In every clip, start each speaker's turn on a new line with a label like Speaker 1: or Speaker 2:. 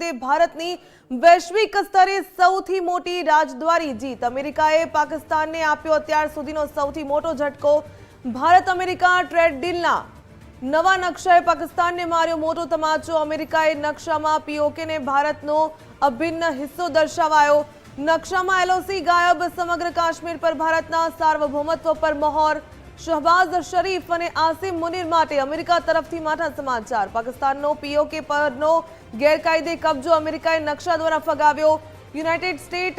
Speaker 1: તે ભારતની વૈશ્વિક સ્તરે સૌથી મોટી રાજદ્વારી જીત અમેરિકાએ પાકિસ્તાનને આપ્યો અત્યાર સુધીનો સૌથી મોટો ઝટકો. ભારત અમેરિકા ટ્રેડ ડીલના નવા નકશાએ પાકિસ્તાનને માર્યો મોટો તમાચો. અમેરિકાએ નકશામાં પીઓકેને ભારતનો અભિન્ન હિસ્સો દર્શાવાયો. નકશામાં એલઓસી ગાયબ સમગ્ર કાશ્મીર પર ભારતના સાર્વભૌમત્વ પર મહોર શહબાઝ શરીફ અને આસિમ મુનીર માટે અમેરિકા તરફથી માઠા સમાચાર. પાકિસ્તાનનો પીઓકે પરનો ગેરકાયદે કબજો અમેરિકાએ નકશા દ્વારા ફગાવ્યો. યુનાઇટેડ સ્ટેટ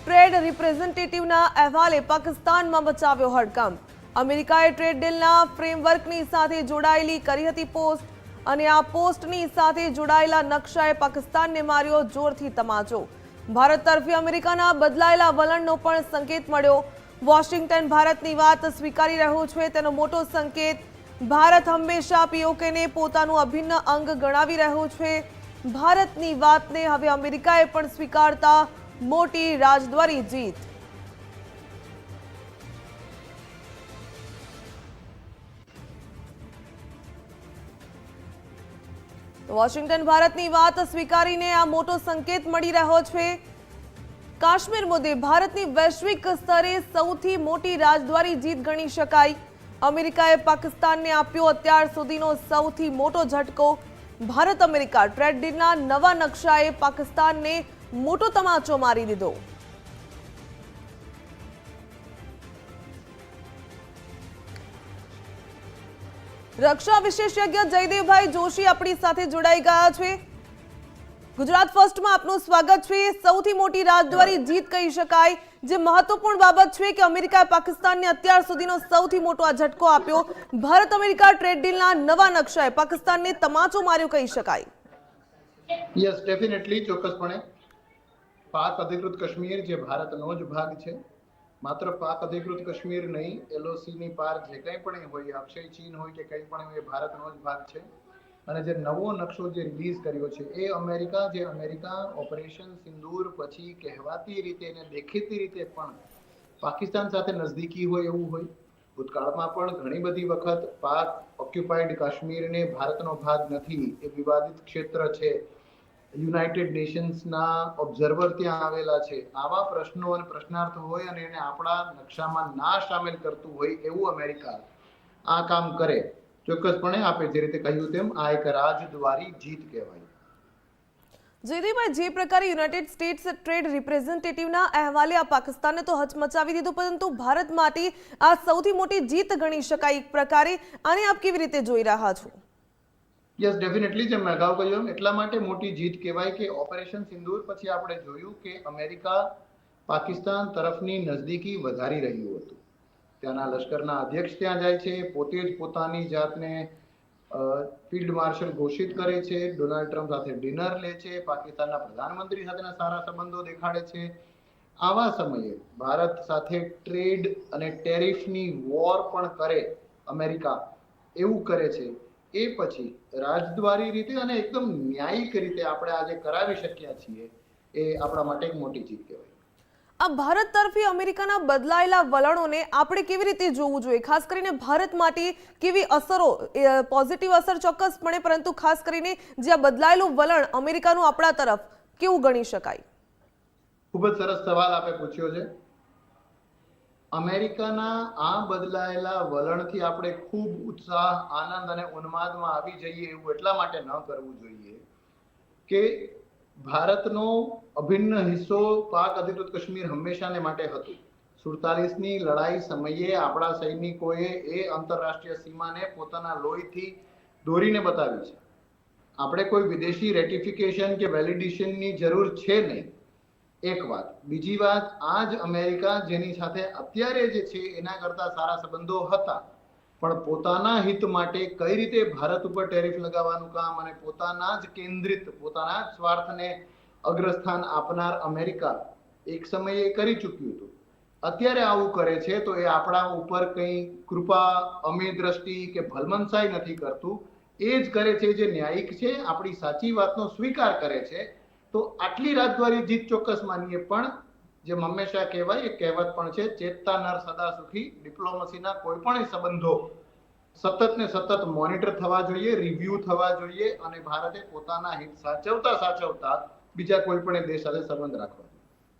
Speaker 1: ટ્રેડ રિપ્રેઝેન્ટેટિવના અહેવાલે પાકિસ્તાનમાં બચાવ્યો હડકંપ. અમેરિકાએ ટ્રેડ ડીલના ફ્રેમવર્કની સાથે જોડાયેલી કરી હતી પોસ્ટ અને આ પોસ્ટની સાથે જોડાયેલા નકશાએ પાકિસ્તાનને માર્યો જોરથી તમાચો. ભારત તરફી અમેરિકાના બદલાયેલા વલણનો પણ સંકેત મળ્યો. વોશિંગ્ટન ભારતની વાત સ્વીકારી રહ્યું છે. તેનો મોટો સંકેત, ભારત હંમેશા પીઓકેને પોતાનું અભિન્ન અંગ ગણાવી રહ્યું છે. ભારતની વાતને હવે અમેરિકાએ પણ સ્વીકારતા મોટી રાજદ્વારી જીત. વોશિંગ્ટન ભારતની વાત સ્વીકારીને આ મોટો સંકેત મળી રહ્યો છે. કાશ્મીર મુદ્દે ભારતની વૈશ્વિક સ્તરે સૌથી મોટી રાજદ્વારી જીત ગણી શકાય. અમેરિકાએ પાકિસ્તાનને આપ્યો અત્યાર સુધીનો સૌથી મોટો ઝટકો. ભારત અમેરિકા ટ્રેડ ડીલના નવા નકશાએ પાકિસ્તાનને મોટો તમાચો મારી દીધો. રક્ષા વિશેષજ્ઞ જયદેવભાઈ જોશી આપણી સાથે જોડાઈ ગયા છે. ગુજરાત ફર્સ્ટમાં આપનું સ્વાગત છે. સૌથી મોટી રાજદ્વારી જીત કહી શકાય. જે મહત્વપૂર્ણ બાબત છે કે અમેરિકાએ પાકિસ્તાનને અત્યાર સુધીનો સૌથી મોટો આ ઝટકો આપ્યો. ભારત અમેરિકા ટ્રેડ ડીલના નવા નકશાએ પાકિસ્તાનને તમાચો માર્યો કહી શકાય.
Speaker 2: યસ ડેફિનેટલી ચોક્કસપણે. પાક અધિકૃત કાશ્મીર જે ભારતનો જ ભાગ છે. માત્ર પાક અધિકૃત કાશ્મીર નહીં, એલઓસીની પાર જે કંઈ પણ હોય અક્ષય ચીન હોય કે કંઈ પણ એ ભારતનો જ ભાગ છે. અને જે નવો નકશો જે રિલીઝ કર્યો છે, એ અમેરિકા, જે અમેરિકા ઓપરેશન સિંદૂર પછી કહેવાતી રીતે અને દેખીતી રીતે પણ પાકિસ્તાન સાથે નજદીકી હોય એવું હોય. ભૂતકાળમાં પણ ઘણી બધી વખત પાક ઓક્યુપાઈડ કાશ્મીરને ભારતનો ભાગ નથી, એ વિવાદિત ક્ષેત્ર છે. યુનાઇટેડ નેશન્સના ઓબ્ઝર્વર ત્યાં આવેલા છે. આવા પ્રશ્નો અને પ્રશ્નાર્થ હોય અને એને આપણા નકશામાં ના સામેલ કરતું હોય એવું અમેરિકા આ કામ કરે. ચોક્કસપણે આપે જે રીતે કહ્યું તેમ આ એક રાજદ્વારી જીત કહેવાય.
Speaker 1: જયદેવભાઈ જે પ્રકારે યુનાઇટેડ સ્ટેટ્સ ટ્રેડ રિપ્રેઝેન્ટેટિવના અહેવાલે આ પાકિસ્તાને તો હચમચાવી દીધું પરંતુ ભારત માટે આ સૌથી મોટી જીત ગણી શકાય એક પ્રકારે. આને આપ કેવી રીતે જોઈ રહ્યા છો?
Speaker 2: યસ ડેફિનેટલી જેમ મેં અગાઉ કહ્યું એટલા માટે મોટી જીત કહેવાય કે ઓપરેશન સિંદૂર પછી આપણે જોયું કે અમેરિકા પાકિસ્તાન તરફની નજદીકી વધારી રહ્યું હતું. ત્યાંના લશ્કરના અધ્યક્ષ ત્યાં જાય છે. પોતે જ પોતાની જાતને ફિલ્ડ માર્શલ ઘોષિત કરે છે. ડોનાલ્ડ ટ્રમ્પ સાથે ડિનર લે છે. પાકિસ્તાનના પ્રધાનમંત્રી સાથેના સારા સંબંધો દેખાડે છે. આવા સમયે ભારત સાથે ટ્રેડ અને ટેરિફની વોર પણ કરે અમેરિકા, એવું કરે છે. એ પછી રાજદ્વારી રીતે અને એકદમ ન્યાયિક રીતે આપણે આજે કરાવી શક્યા છીએ. એ આપણા માટે એક મોટી જીત કહેવાય.
Speaker 1: આ ભારત તરફી અમેરિકાના બદલાયેલા વલણોને આપણે કેવી રીતે જોવું જોઈએ? ખાસ કરીને ભારત માટે કેવી અસરો પોઝિટિવ અસર ચોક્કસપણે, પરંતુ ખાસ કરીને જે આ બદલાયેલું વલણ અમેરિકાનું આપણા તરફ, કેવું ગણી શકાય?
Speaker 2: ખૂબ જ સરસ સવાલ આપે પૂછ્યો છે. અમેરિકાના આ બદલાયેલા વલણથી આપણે ખૂબ ઉત્સાહ, આનંદ અને ઉન્માદમાં આવી જઈએ એવું એટલા માટે ન કરવું જોઈએ કે ભારતનો અભિન્ન હિસ્સો પાક અધિકૃત કાશ્મીર હંમેશાને માટે હતું. સુડતાલીસની લડાઈ સમયે આપણા સૈનિકોએ એ આંતરરાષ્ટ્રીય સીમાને પોતાના લોહીથી દોરીને બતાવી છે. આપણે કોઈ વિદેશી રેટિફિકેશન કે વેલિડેશનની જરૂર છે નહીં. એક વાત. બીજી વાત આ જ અમેરિકા જેની સાથે અત્યારે જે છે એના કરતા સારા સંબંધો હતા. પણ પોતાના હિત માટે કઈ રીતે ભારત ઉપર ટેરિફ લગાવવાનું કામ અને પોતાના જ કેન્દ્રિત, પોતાના જ સ્વાર્થને અગ્રસ્થાન આપનાર અમેરિકા એક સમયે કરી ચૂક્યું હતું. અત્યારે આવું કરે છે તો એ આપણા ઉપર કંઈ કૃપા અમે દ્રષ્ટિ કે ભલમનસાઈ નથી કરતું. એ જ કરે છે જે ન્યાયિક છે, આપણી સાચી વાતનો સ્વીકાર કરે છે. તો આટલી રાજદ્વારી જીત ચોક્કસ માનીએ પણ જેમ હંમેશા કહેવાય, એ કહેવત પણ છે ચેતતા નર સદા સુખી ડિપ્લોમસીના કોઈ પણ સંબંધો સતત ને સતત મોનિટર થવા જોઈએ, રિવ્યુ થવા જોઈએ અને ભારતે પોતાના હિત સાચવતા સાચવતા બીજા કોઈ પણ દેશ સાથે સંબંધ રાખવા.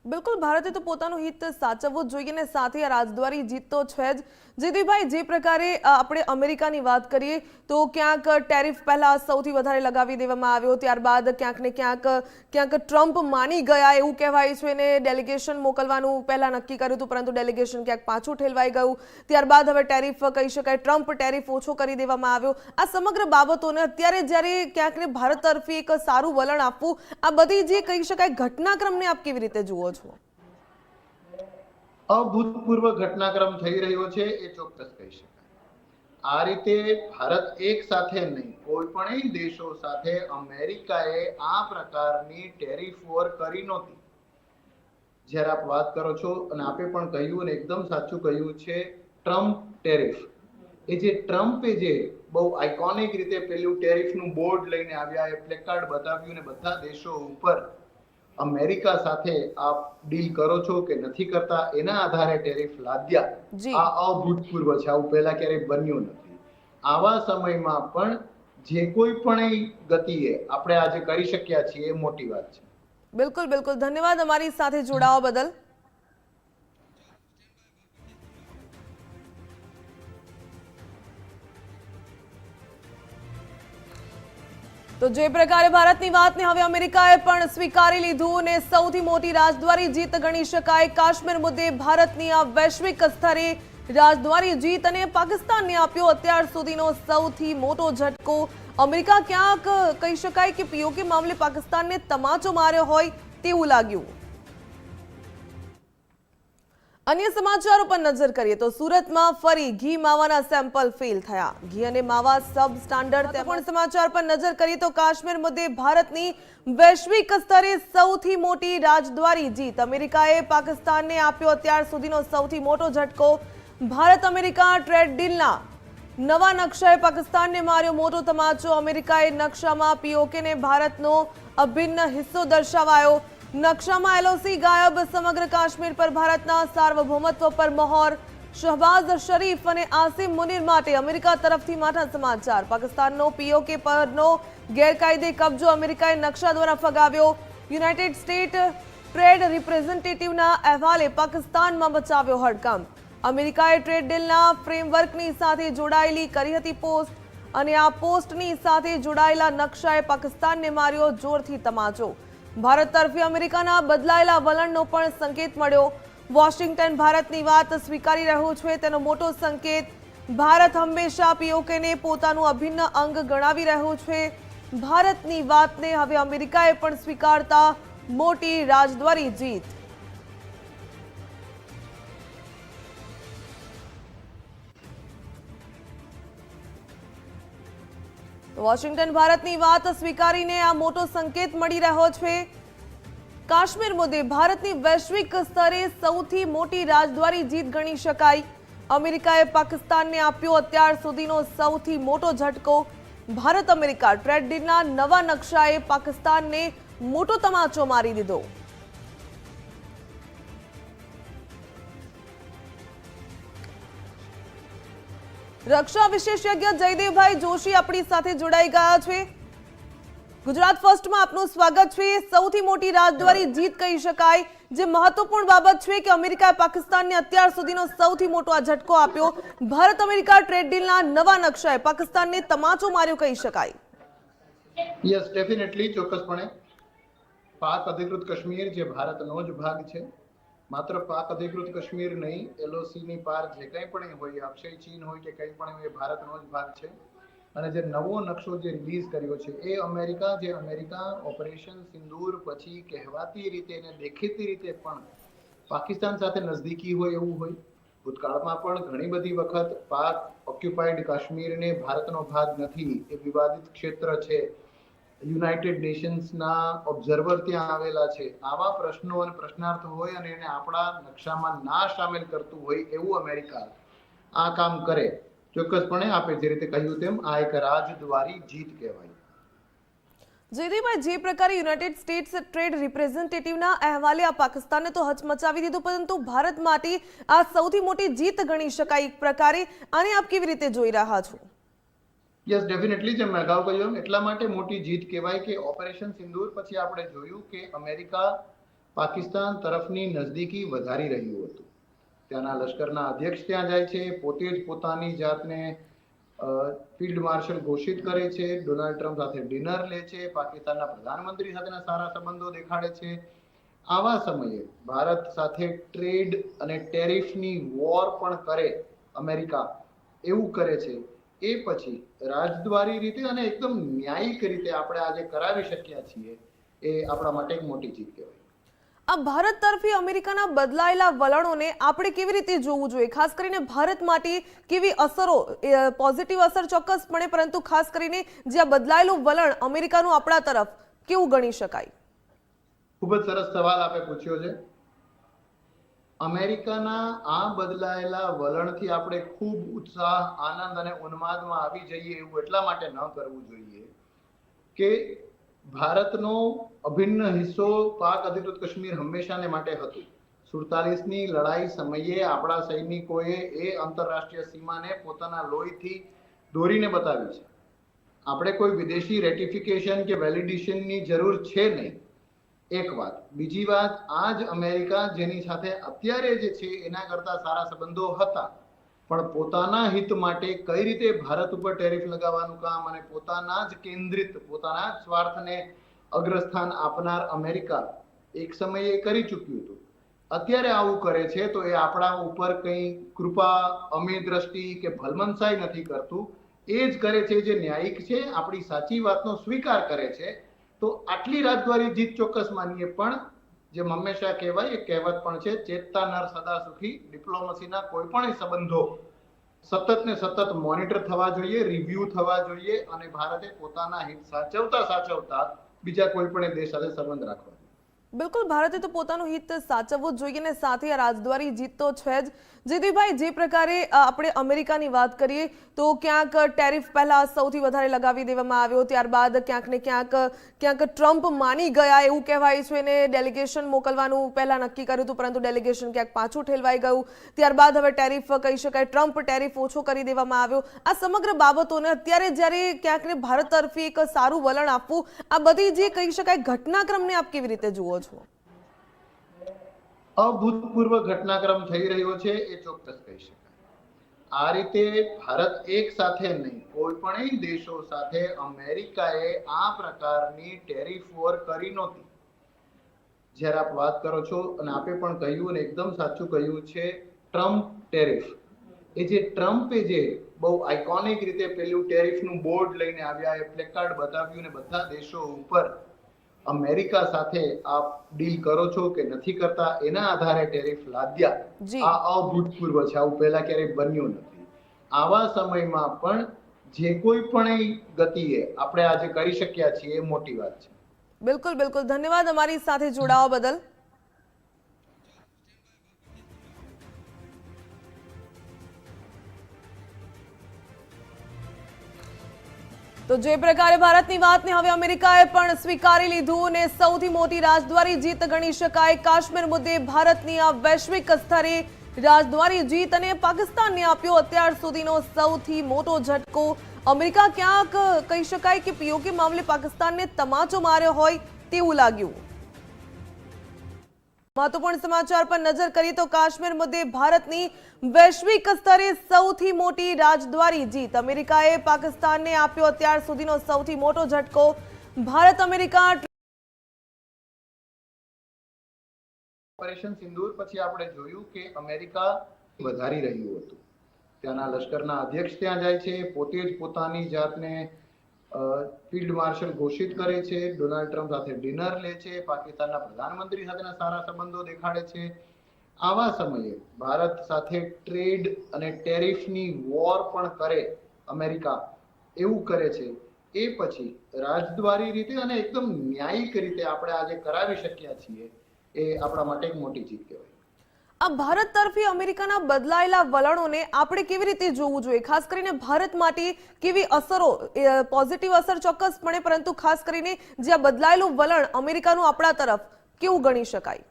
Speaker 1: બિલકુલ, ભારતે તો પોતાનું હિત સાચવવું જોઈએ ને સાથે આ રાજદ્વારી જીત તો છે જ. જીતુભાઈ, જે પ્રકારે આપણે અમેરિકાની વાત કરીએ, તો ક્યાંક ટેરિફ પહેલાં સૌથી વધારે લગાવી દેવામાં આવ્યો, ત્યારબાદ ક્યાંક ને ક્યાંક ક્યાંક ટ્રમ્પ માની ગયા એવું કહેવાય છે એને ડેલિગેશન મોકલવાનું પહેલાં નક્કી કર્યું હતું, પરંતુ ડેલિગેશન ક્યાંક પાછું ઠેલવાઈ ગયું. ત્યારબાદ હવે ટેરિફ કહી શકાય, ટ્રમ્પ ટેરિફ ઓછો કરી દેવામાં આવ્યો. આ સમગ્ર બાબતોને અત્યારે જ્યારે ક્યાંક ને ભારત તરફી એક સારું વલણ આપવું, આ બધી જે કહી શકાય, ઘટનાક્રમને આપ કેવી રીતે જુઓ છો?
Speaker 2: અભૂતપૂર્વ ઘટનાક્રમ થઈ રહ્યો છે એ ચોક્કસ કહી શકાય. આ રીતે ભારત એક સાથે નહીં, કોઈ પણ દેશો સાથે અમેરિકાએ આ પ્રકારની ટેરિફ વોર કરી નહોતી. જ્યારે આપ વાત કરો છો અને આપે પણ કહ્યું અને એકદમ સાચું કહ્યું છે, ટ્રમ્પ ટેરિફ. એ જે ટ્રમ્પે જે બહુ આઇકોનિક રીતે પેલું ટેરિફનું બોર્ડ લઈને આવ્યા, એ પ્લેકાર્ડ બતાવ્યું ને બધા દેશો ઉપર અમેરિકા સાથે આપ ડીલ કરો છો કે નથી કરતા એના આધારે ટેરિફ લાદ્યા. આ અભૂતપૂર્વ છે આવું પહેલા ક્યારેય બન્યું નથી. આવા સમયમાં પણ જે કોઈ પણ ગતિએ આપણે આજે કરી શક્યા છીએ એ મોટી વાત છે.
Speaker 1: બિલકુલ બિલકુલ. ધન્યવાદ અમારી સાથે જોડાવા બદલ. તો જે પ્રકારે ભારતની વાતને હવે અમેરિકાએ પણ સ્વીકારી લીધું અને સૌથી મોટી રાજદ્વારી જીત ગણી શકાય. કાશ્મીર મુદ્દે ભારતની આ વૈશ્વિક સ્તરે રાજદ્વારી જીત અને પાકિસ્તાનને આપ્યો અત્યાર સુધીનો સૌથી મોટો ઝટકો. અમેરિકા ક્યાંક કહી શકાય કે પીઓકે મામલે પાકિસ્તાનને તમાચો માર્યો હોય તેવું લાગ્યું. અન્ય સમાચારો પર નજર કરીએ તો સુરતમાં ફરી ઘી માવાના સેમ્પલ ફેલ થયા. ઘી અને માવા સબ સ્ટાન્ડર્ડ પણ સમાચાર પર નજર કરીએ તો કાશ્મીર મુદ્દે ભારતની વૈશ્વિક સ્તરે સૌથી મોટી રાજદ્વારી જીત. અમેરિકાએ પાકિસ્તાનને આપ્યો અત્યાર સુધીનો સૌથી મોટો ઝટકો. ભારત અમેરિકા ટ્રેડ ડીલના નવા નકશાએ પાકિસ્તાનને માર્યો મોટો તમાચો. અમેરિકાએ નકશામાં પીઓકેને ભારતનો અભિન્ન હિસ્સો દર્શાવાયો. નકશામાં એલઓસી ગાયબ સમગ્ર કાશ્મીર પર ભારતના સાર્વભૌમત્વ પર મહોર. શહબાઝ શરીફ અને આસિમ મુનીર માટે અમેરિકા તરફથી માઠા સમાચાર. પાકિસ્તાનનો પીઓકે પરનો ગેરકાયદે કબજો અમેરિકાએ નકશા દ્વારા ફગાવ્યો. યુનાઇટેડ સ્ટેટ ટ્રેડ રિપ્રેઝેન્ટેટિવના અહેવાલે પાકિસ્તાનમાં બચાવ્યો હડકંપ અમેરિકાએ ટ્રેડ ડીલના ફ્રેમવર્કની સાથે જોડાયેલી કરી હતી પોસ્ટ અને આ પોસ્ટની સાથે જોડાયેલા નકશાએ પાકિસ્તાનને માર્યો જોરથી તમાચો. ભારત તરફી અમેરિકાના બદલાયેલા વલણનો પણ સંકેત મળ્યો. વોશિંગ્ટન ભારતની વાત સ્વીકારી રહ્યું છે. તેનો મોટો સંકેત, ભારત હંમેશા પીઓકેને પોતાનું અભિન્ન અંગ ગણાવી રહ્યું છે. ભારતની વાતને હવે અમેરિકાએ પણ સ્વીકારતા મોટી રાજદ્વારી જીત. વોશિંગ્ટન ભારતની વાત સ્વીકારીને આ મોટો સંકેત મળી રહ્યો છે. કાશ્મીર મુદ્દે ભારતની વૈશ્વિક સ્તરે સૌથી મોટી રાજદ્વારી જીત ગણી શકાય. અમેરિકાએ પાકિસ્તાનને આપ્યો અત્યાર સુધીનો સૌથી મોટો ઝટકો. ભારત અમેરિકા ટ્રેડ ડીલના નવા નકશાએ પાકિસ્તાનને મોટો તમાચો મારી દીધો. રક્ષા વિશેષજ્ઞ જયદેવભાઈ જોશી આપણી સાથે જોડાઈ ગયા છે. ગુજરાત ફર્સ્ટમાં આપનું સ્વાગત છે. સૌથી મોટી રાજદ્વારી જીત કહી શકાય. જે મહત્વપૂર્ણ બાબત છે કે અમેરિકાએ પાકિસ્તાનને અત્યાર સુધીનો સૌથી મોટો આ ઝટકો આપ્યો. ભારત અમેરિકા ટ્રેડ ડીલના નવા નકશાએ પાકિસ્તાનને તમાચો માર્યો કહી શકાય.
Speaker 2: યસ ડેફિનેટલી ચોક્કસપણે. પાક અધિકૃત કાશ્મીર જે ભારતનો જ ભાગ છે. માત્ર પાક અધિકૃત કાશ્મીર નહીં એલઓસી ની પાર જે કંઈ પણ હોય, અક્ષય ચીન હોય કે કંઈ પણ હોય એ ભારતનો જ ભાગ છે. અને જે નવો નકશો જે રિલીઝ કર્યો છે, એ અમેરિકા, જે અમેરિકા ઓપરેશન સિંદૂર પછી કહેવાતી રીતે અને દેખીતી રીતે પણ પાકિસ્તાન સાથે નજદીકી હોય એવું હોય. ભૂતકાળમાં પણ ઘણી બધી વખત પાક ઓક્યુપાઈડ કાશ્મીરને ભારતનો ભાગ નથી, એ વિવાદિત ક્ષેત્ર છે. યુનાઇટેડ નેશન્સના ઓબ્ઝર્વર ત્યાં આવેલા છે. આવા પ્રશ્નો અને પ્રશ્નાર્થ હોય અને એને આપણા નકશામાં ના સામેલ કરતું હોય એવું અમેરિકા આ કામ કરે. ચોક્કસપણે આપે જે રીતે કહ્યું તેમ આ એક રાજદ્વારી જીત કહેવાય.
Speaker 1: જયદીપભાઈ, જે પ્રકારે યુનાઇટેડ સ્ટેટ્સ ટ્રેડ રિપ્રેઝેન્ટેટિવના અહેવાલે આ પાકિસ્તાનને તો હચમચાવી દીધું, પરંતુ ભારત માટે આ સૌથી મોટી જીત ગણી શકાય એક પ્રકારે. આને આપ કેવી રીતે જોઈ રહ્યા છો?
Speaker 2: યસ ડેફિનેટલી જેમ મેં અગાઉ કહ્યું, એટલા માટે મોટી જીત કહેવાય કે ઓપરેશન સિંદૂર પછી આપણે જોયું કે અમેરિકા પાકિસ્તાન તરફની નજદીકી વધારી રહ્યું હતું. ત્યાંના લશ્કરના અધ્યક્ષ ત્યાં જાય છે, પોતે જ પોતાની જાતને ફિલ્ડ માર્શલ ઘોષિત કરે છે, ડોનાલ્ડ ટ્રમ્પ સાથે ડિનર લે છે, પાકિસ્તાનના પ્રધાનમંત્રી સાથેના સારા સંબંધો દેખાડે છે. આવા સમયે ભારત સાથે ટ્રેડ અને ટેરિફની વોર પણ કરે અમેરિકા, એવું કરે છે. એ પછી રાજદ્વારી રીતે અને એકદમ ન્યાયિક રીતે આપણે આજે કરાવી શક્યા છીએ એ આપણા માટે એક મોટી જીત કહેવાય.
Speaker 1: આ ભારત તરફી અમેરિકાના બદલાયેલા વલણોને આપણે કેવી રીતે જોવું જોઈએ? ખાસ કરીને ભારત માટે કેવી અસરો પોઝિટિવ અસર ચોક્કસપણે પરંતુ ખાસ કરીને જે આ બદલાયેલું વલણ અમેરિકાનું આપણા તરફ કેવું ગણી શકાય?
Speaker 2: ખૂબ જ સરસ સવાલ આપે પૂછ્યો છે. અમેરિકાના આ બદલાયેલા વલણથી આપણે ખૂબ ઉત્સાહ, આનંદ અને ઉન્માદમાં આવી જઈએ એવું એટલા માટે ન કરવું જોઈએ કે ભારતનો અભિન્ન હિસ્સો પાક અધિકૃત કાશ્મીર હંમેશાને માટે હતું. સુડતાલીસની લડાઈ સમયે આપણા સૈનિકોએ એ આંતરરાષ્ટ્રીય સીમાને પોતાના લોહીથી દોરીને બતાવી છે. આપણે કોઈ વિદેશી રેટિફિકેશન કે વેલિડેશનની જરૂર છે નહીં. એક વાત. બીજી વાત આ જ અમેરિકા જેની સાથે અત્યારે જે છે, એના કરતા સારા સંબંધો હતા. પણ પોતાના હિત માટે કઈ રીતે ભારત ઉપર ટેરિફ લગાવવાનું કામ અને પોતાના જ કેન્દ્રિત, પોતાના સ્વાર્થને અગ્રસ્થાન આપનાર અમેરિકા એક સમયે કરી ચૂક્યું હતું. અત્યારે આવું કરે છે, તો એ આપણા ઉપર કંઈ કૃપા અમે દ્રષ્ટિ કે ભલમનસાઈ નથી કરતું. એ જ કરે છે, જે ન્યાયિક છે, આપણી સાચી વાતનો સ્વીકાર કરે છે. તો આટલી રાજદ્વારી જીત ચોક્કસ માનીએ, પણ જેમ હંમેશા કહેવાય, એ કહેવત પણ છે ચેતતા નર સદા સુખી ડિપ્લોમસીના કોઈ પણ સંબંધો સતત ને સતત મોનિટર થવા જોઈએ, રિવ્યુ થવા જોઈએ અને ભારતે પોતાના હિત સાચવતા સાચવતા બીજા કોઈ પણ દેશ સાથે સંબંધ રાખવા.
Speaker 1: બિલકુલ, ભારતે તો પોતાનું હિત સાચવવું જોઈએ ને સાથે આ રાજદ્વારી જીત તો છે જ. જીતુભાઈ, જે પ્રકારે આપણે અમેરિકાની વાત કરીએ, તો ક્યાંક ટેરિફ પહેલા સૌથી વધારે લગાવી દેવામાં આવ્યો, ત્યારબાદ ક્યાંક ને ક્યાંક ક્યાંક ટ્રમ્પ માની ગયા એવું કહેવાય છે ને ડેલિગેશન મોકલવાનું પહેલા નક્કી કર્યું હતું, પરંતુ ડેલિગેશન ક્યાંક પાછું ઠેલવાઈ ગયું. ત્યારબાદ હવે ટેરિફ કહી શકાય, ટ્રમ્પ ટેરિફ ઓછો કરી દેવામાં આવ્યો. આ સમગ્ર બાબતોને અત્યારે જ્યારે ક્યાંક ને ભારત તરફી એક સારું વલણ આપવું, આ બધી જે કહી શકાય, ઘટનાક્રમને આપ કેવી રીતે જુઓ છો?
Speaker 2: અભૂતપૂર્વ ઘટનાક્રમ થઈ રહ્યો છે એ ચોક્કસ કહી શકાય. આ રીતે ભારત એક સાથે નહીં કોઈ પણ દેશો સાથે અમેરિકાએ આ પ્રકારની ટેરિફ વોર કરી નહોતી. જ્યારે આપ વાત કરો છો અને આપે પણ કહ્યું અને એકદમ સાચું કહ્યું છે, ટ્રમ્પ ટેરિફ. એ જે ટ્રમ્પે જે બહુ આઇકોનિક રીતે પેલું ટેરિફનું બોર્ડ લઈને આવ્યા, એ પ્લેકાર્ડ બતાવ્યું ને બધા દેશો ઉપર અમેરિકા સાથે આપ ડીલ કરો છો કે નથી કરતા એના આધારે ટેરિફ લાદ્યા. આ અભૂતપૂર્વ છે. આવું પહેલા ક્યારેય બન્યું નથી. આવા સમયમાં પણ જે કોઈ પણ ગતિએ આપણે આજે કરી શક્યા છીએ એ મોટી વાત છે.
Speaker 1: બિલકુલ બિલકુલ. ધન્યવાદ અમારી સાથે જોડાવા બદલ. તો જે પ્રકારે ભારતની વાતને હવે અમેરિકાએ પણ સ્વીકારી લીધું અને સૌથી મોટી રાજદ્વારી જીત ગણી શકાય. કાશ્મીર મુદ્દે ભારતની આ વૈશ્વિક સ્તરે રાજદ્વારી જીત અને પાકિસ્તાનને આપ્યો અત્યાર સુધીનો સૌથી મોટો ઝટકો. અમેરિકા ક્યાંક કહી શકાય કે પીઓકે મામલે પાકિસ્તાનને તમાચો માર્યો હોય તેવું લાગ્યું. મહત્વપૂર્ણ સમાચાર પર નજર કરીએ તો કાશ્મીર મુદ્દે ભારતની વૈશ્વિક સ્તરે સૌથી મોટી રાજદ્વારી જીત. અમેરિકાએ પાકિસ્તાનને આપ્યો અત્યાર સુધીનો સૌથી મોટો ઝટકો. ભારત, અમેરિકા,
Speaker 2: ઓપરેશન સિંદૂર, પછી આપણે જોયું કે અમેરિકા વધારી રહ્યું હતું. ત્યાંના લશ્કરના અધ્યક્ષ ત્યાં જાય છે. પોતે જ પોતાની જાતને ફિલ્ડ માર્શલ ઘોષિત કરે છે, ડોનાલ્ડ ટ્રમ્પ સાથે ડિનર લે છે, પાકિસ્તાનના પ્રધાનમંત્રી સાથેના સારા સંબંધો દેખાડે છે. આવા સમયે ભારત સાથે ટ્રેડ અને ટેરિફની વોર પણ કરે અમેરિકા એવું કરે છે. એ પછી રાજદ્વારી રીતે અને એકદમ ન્યાયિક રીતે આપણે આજે કરાવી શક્યા છીએ એ આપણા માટે એક મોટી જીત કહેવાય.
Speaker 1: આ ભારત તરફી અમેરિકાના બદલાયેલા વલણોને આપણે કેવી રીતે જોવું જોઈએ? ખાસ કરીને ભારત માટે કેવી અસરો પોઝિટિવ અસર ચોક્કસપણે, પરંતુ ખાસ કરીને જે આ બદલાયેલું વલણ અમેરિકાનું આપણા તરફ, કેવું ગણી શકાય?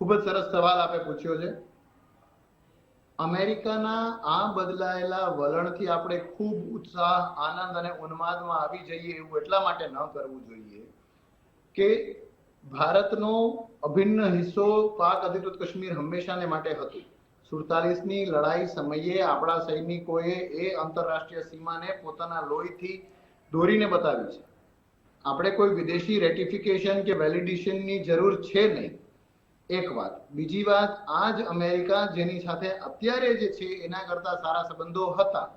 Speaker 2: ખૂબ જ સરસ સવાલ આપે પૂછ્યો છે. અમેરિકાના આ બદલાયેલા વલણથી આપણે ખૂબ ઉત્સાહ, આનંદ અને ઉન્માદમાં આવી જઈએ એવું એટલા માટે ન કરવું જોઈએ કે ભારતનો અભિન્ન હિસ્સો પાક અધિકૃત કાશ્મીર હંમેશાને માટે હતું. સુડતાલીસની લડાઈ સમયે આપણા સૈનિકોએ એ આંતરરાષ્ટ્રીય સીમાને પોતાના લોહીથી દોરીને બતાવી છે. આપણે કોઈ વિદેશી રેટિફિકેશન કે વેલિડેશનની જરૂર છે નહીં. એક વાત. બીજી વાત આ જ અમેરિકા જેની સાથે અત્યારે જે છે એના કરતા સારા સંબંધો હતા.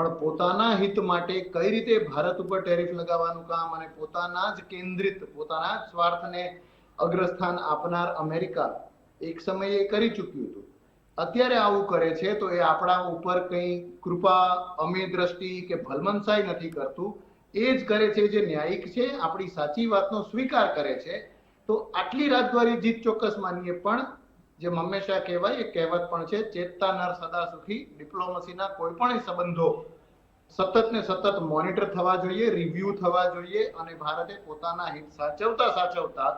Speaker 2: પણ પોતાના હિત માટે કઈ રીતે ભારત ઉપર ટેરિફ લગાવવાનું કામ અને પોતાના જ કેન્દ્રિત, પોતાના જ સ્વાર્થને અગ્રસ્થાન આપનાર અમેરિકા એક સમયે કરી ચૂક્યું હતું. અત્યારે આવું કરે છે તો એ આપણા ઉપર કંઈ કૃપા અમે દ્રષ્ટિ કે ભલમનસાઈ નથી કરતું. એ જ કરે છે જે ન્યાયિક છે, આપણી સાચી વાતનો સ્વીકાર કરે છે. તો આટલી રાજદ્વારી જીત ચોક્કસ માનીએ પણ જેમ હંમેશા કહેવાય, એ કહેવત પણ છે ચેતતા નર સદા સુખી ડિપ્લોમસીના કોઈ પણ સંબંધો સતત ને સતત મોનિટર થવા જોઈએ, રિવ્યુ થવા જોઈએ અને ભારતે પોતાના હિત સાચવતા સાચવતા